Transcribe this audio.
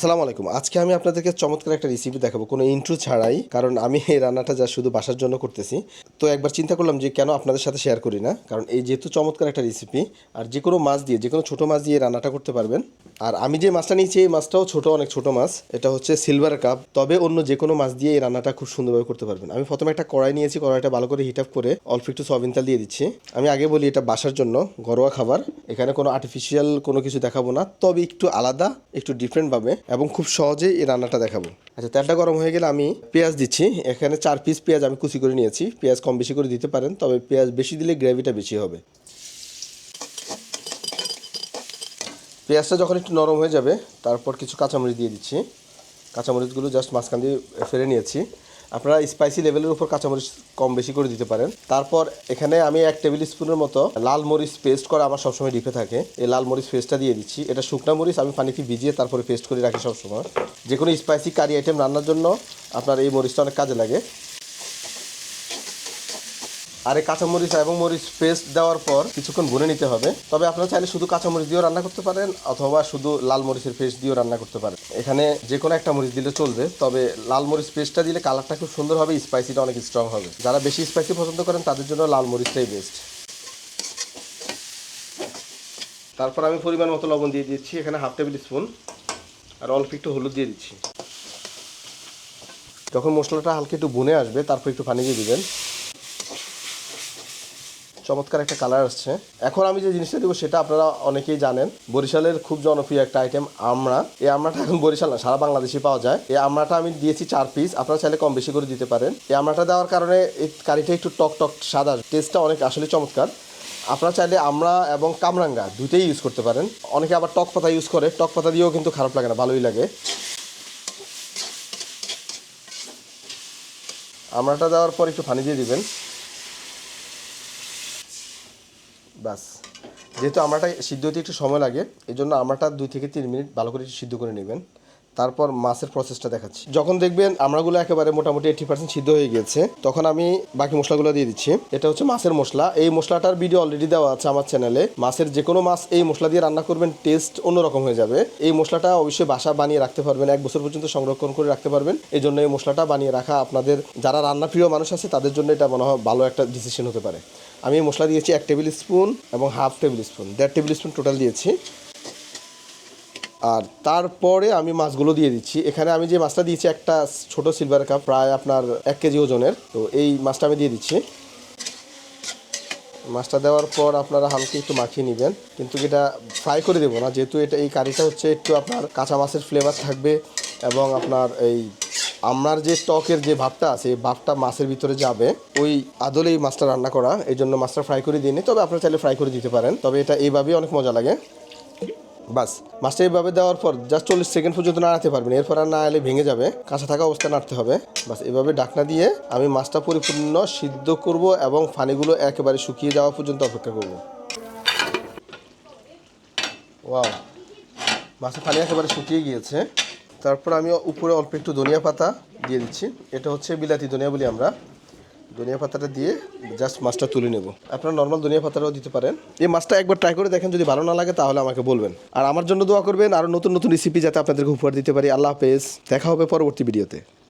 আসসালামু আলাইকুম। আজকে আমি আপনাদেরকে চমৎকার একটা রেসিপি দেখাবো, কোনো ইন্ট্রো ছাড়াই, কারণ আমি এই রান্নাটা যা শুধু বাসার জন্য করতেছি। তো একবার চিন্তা করলাম যে কেন আপনাদের সাথে শেয়ার করি না, কারণ এই যেহেতু চমৎকার একটা রেসিপি আর যে কোনো মাছ দিয়ে, যে কোনো ছোটো মাছ দিয়ে রান্নাটা করতে পারবেন। আর আমি যে মাছটা নিয়েছি, এই মাছটাও ছোট, অনেক ছোট মাছ, এটা হচ্ছে সিলভার কাপ তবে অন্য যে কোনো মাছ দিয়ে এই রান্নাটা খুব সুন্দরভাবে করতে পারবেন। আমি প্রথমে একটা কড়াই নিয়েছি, কড়াইটা ভালো করে হিট আপ করে অল্প একটু সয়াবিন তেল দিয়ে দিচ্ছি। আমি আগে বলি, এটা বাসার জন্য ঘরোয়া খাবার, এখানে কোনো আর্টিফিশিয়াল কোনো কিছু দেখাবো না, তবে একটু আলাদা, একটু ডিফারেন্টভাবে এবং খুব সহজেই এই রান্নাটা দেখাবো। আচ্ছা তেলটা গরম হয়ে গেলে আমি পেঁয়াজ দিচ্ছি। এখানে চার পিস পেঁয়াজ আমি কুচি করে নিয়েছি। পেঁয়াজ কম বেশি করে দিতে পারেন, তবে পেঁয়াজ বেশি দিলে গ্রেভিটা বেশি হবে। পেঁয়াজটা যখন একটু নরম হয়ে যাবে, তারপর কিছু কাঁচামরিচ দিয়ে দিচ্ছি। কাঁচামরিচগুলো জাস্ট মাঝখান দিয়ে ফেলে নিয়েছি। আপনারা স্পাইসি লেভেলের উপর কাঁচামরিচ কম বেশি করে দিতে পারেন। তারপর এখানে আমি এক টেবিল স্পুনের মতো লাল মরিচ পেস্ট করা আমার সবসময় ডিপে থাকে। এই লাল মরিচ পেস্টটা দিয়ে দিচ্ছি। এটা শুকনা মরিচ, আমি পানিতে ভিজিয়ে তারপরে পেস্ট করে রাখি সবসময়। যে কোনো স্পাইসি কারি আইটেম রান্নার জন্য আপনার এই মরিচটা অনেক কাজে লাগে। আর এই কাঁচামরিচ এবং মরিচ পেস্ট দেওয়ার পর কিছুক্ষণ ভুনে নিতে হবে। তবে আপনারা চাইলে শুধু কাঁচামরিচ দিয়েও রান্না করতে পারেন অথবা শুধু লাল মরিচের পেস্ট দিয়েও রান্না করতে পারেন। এখানে যে কোনো একটা মরিচ দিলে চলবে, তবে লাল মরিচ পেস্টটা দিলে কালারটা খুব সুন্দর হবে স্পাইসিটা অনেক স্ট্রং হবে। যারা বেশি স্পাইসি পছন্দ করেন, তাদের জন্য লাল মরিচটাই বেস্ট তারপর আমি পরিমাণ মতো লবণ দিয়ে দিচ্ছি, এখানে হাফ টেবিল স্পুন আর অল্প একটু হলুদ দিয়ে দিচ্ছি। যখন মশলাটা হালকা একটু বুনে আসবে, তারপর একটু পানি দিয়ে দিবেন। চমৎকার একটা কালার আসছে। এখন আমি যে জিনিসটা দেবো সেটা আপনারা অনেকেই জানেন। বরিশালের খুব জনপ্রিয় একটা আইটেম আমড়া এই আমড়াটা এখন বরিশাল না, সারা বাংলাদেশে পাওয়া যায়। এই আমরাটা আমি দিয়েছি চার পিস আপনারা চাইলে কম বেশি করে দিতে পারেন। এই আমড়াটা দেওয়ার কারণে এই কারিটা একটু টক টক সাদা টেস্টটা অনেক আসলে চমৎকার। আপনারা চাইলে আমরা এবং কামরাঙ্গা দুটোই ইউজ করতে পারেন। অনেকে আবার টক পাতা ইউজ করে। টক পাতা দিয়েও কিন্তু খারাপ লাগে না, ভালোই লাগে। আমড়াটা দেওয়ার পর একটু পানি দিয়ে দিবেন। ব্যাস। যেহেতু আমারটা সিদ্ধ হতে একটু সময় লাগে এই জন্য আমারটা দুই থেকে তিন মিনিট ভালো করে সিদ্ধ করে নেবেন। তারপর মাছের প্রসেসটা দেখাচ্ছি। যখন দেখবেন আমরাগুলো একেবারে মোটামুটি এইটি পার্সেন্ট সিদ্ধ হয়ে গিয়েছে, তখন আমি বাকি মশলাগুলো দিয়ে দিচ্ছি। এটা হচ্ছে মাছের মশলা। এই মশলাটার ভিডিও অলরেডি দেওয়া আছে আমার চ্যানেলে মাছের যে কোনো মাছ এই মশলা দিয়ে রান্না করবেন টেস্ট অন্যরকম হয়ে যাবে। এই মশলাটা অবশ্যই বাসা বানিয়ে রাখতে পারবেন, এক বছর পর্যন্ত সংরক্ষণ করে রাখতে পারবেন। এই জন্য এই মশলাটা বানিয়ে রাখা আপনাদের, যারা রান্না প্রিয় মানুষ আছে, তাদের জন্য এটা মনে হয় ভালো একটা ডিসিশন হতে পারে। আমি মশলা দিয়েছি এক টেবিল স্পুন এবং হাফ টেবিল স্পুন, দেড় টেবিল স্পুন টোটাল দিয়েছি। আর তারপরে আমি মাছগুলো দিয়ে দিচ্ছি। এখানে আমি যে মাছটা দিয়েছি একটা ছোট সিলভার কাপ প্রায় আপনার এক কেজি ওজনের। তো এই মাছটা আমি দিয়ে দিচ্ছি। মাছটা দেওয়ার পর আপনারা হালকা একটু মাখিয়ে নেবেন। কিন্তু এটা ফ্রাই করে দেবো না, যেহেতু এটা এই কারিটা হচ্ছে একটু আপনার কাঁচা মাছের ফ্লেভার থাকবে এবং আপনার এই আমরার যে টকের যে ভাবটা আছে ভাবটা মাছের ভিতরে যাবে। ওই আদলে এই মাছটা রান্না করা এই জন্য মাছটা ফ্রাই করে দিইনি। তবে আপনারা চাইলে ফ্রাই করে দিতে পারেন। তবে এটা এইভাবেই অনেক মজা লাগে। বাস মাছটা এইভাবে দেওয়ার পর জাস্ট চল্লিশ সেকেন্ড পর্যন্ত নাড়াতে পারবেন। এরপর আর না এলে ভেঙে যাবে। কাঁচা থাকা অবস্থায় নাড়তে হবে। বাস, এভাবে ডাকনা দিয়ে আমি মাছটা পরিপূর্ণ সিদ্ধ করব এবং ফানিগুলো একেবারে শুকিয়ে যাওয়া পর্যন্ত অপেক্ষা করব। ওয়াও মাছের ফানি একেবারে শুকিয়ে গিয়েছে। তারপর আমি উপরে অল্প একটু ধনিয়া পাতা দিয়ে দিচ্ছি। এটা হচ্ছে বিলাতি ধনিয়া বলি আমরা। ধনিয়া পাতাটা দিয়ে জাস্ট মাছটা তুলে নেব। আপনারা নর্মাল ধনিয়া পাতাটাও দিতে পারেন। এই মাছটা একবার ট্রাই করে দেখেন, যদি ভালো না লাগে তাহলে আমাকে বলবেন। আর আমার জন্য দোয়া করবেন, আর নতুন নতুন রেসিপি যাতে আপনাদেরকে উপহার দিতে পারি। আল্লাহ হাফেজ। দেখা হবে পরবর্তী ভিডিওতে